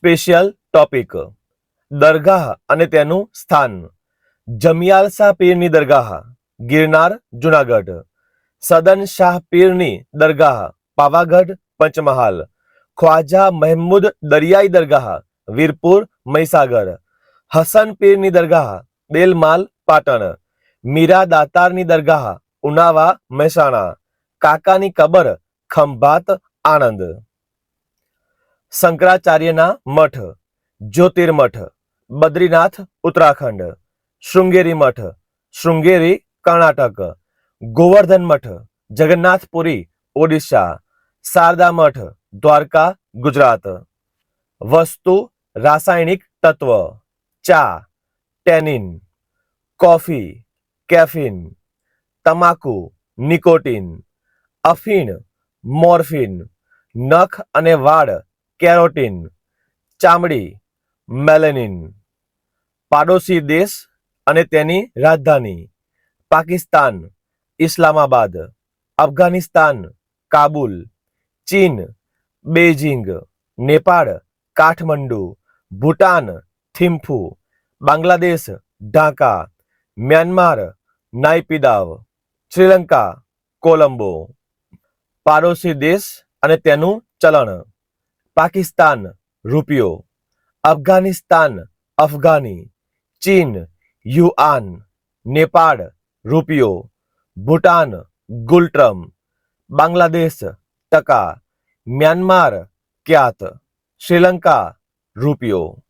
Special topic દરગાહ અને તેનું સ્થાન જમિયાલસા પીરની દરગાહ ગિરનાર જુનાગઢ સદન શાહ પીરની દરગાહ પાવાગઢ પંચમહાલ ખ્વાજા મહેમૂદ દરિયાઈ દરગાહ વીરપુર મહીસાગર હસન પીરની દરગાહ બેલમાલ પાટણ મીરા દાતારની દરગાહ ઉનાવા મહેસાણા કાકાની કબર ખંભાત આણંદ શંકરાચાર્યના મઠ જ્યોતિર્મઠ બદ્રીનાથ, ઉત્તરાખંડ, શૃંગેરી મઠ, શૃંગેરી, કર્ણાટક, ગોવર્ધન મઠ, જગન્નાથપુરી, ઓડિશા, શારદા મઠ, દ્વારકા, ગુજરાત. વસ્તુ, રાસાયણિક તત્વ, ચા, ટેનિન, કોફી, કેફીન, તમાકુ, નિકોટીન, અફીણ, મોર્ફિન, નખ અને વાળ કેરોટીન, ચામડી, મેલેનિન. પાડોશી દેશ અને તેની રાજધાની, પાકિસ્તાન, ઇસ્લામાબાદ, અફઘાનિસ્તાન, કાબુલ, ચીન, Beijing, Nepal, Kathmandu, Bhutan, Thimphu, Bangladesh, Dhaka, Myanmar Naypyidaw Sri Lanka, Colombo. પાડોશી દેશ અને તેનું ચલણ. पाकिस्तान, रुपयो। अफ़गानिस्तान, अफगानी। चीन, युआन। नेपाल, रुपयो। भूटान, गुलट्रम। बांग्लादेश, टका। Myanmar, kyat. श्रीलंका, रुपयो।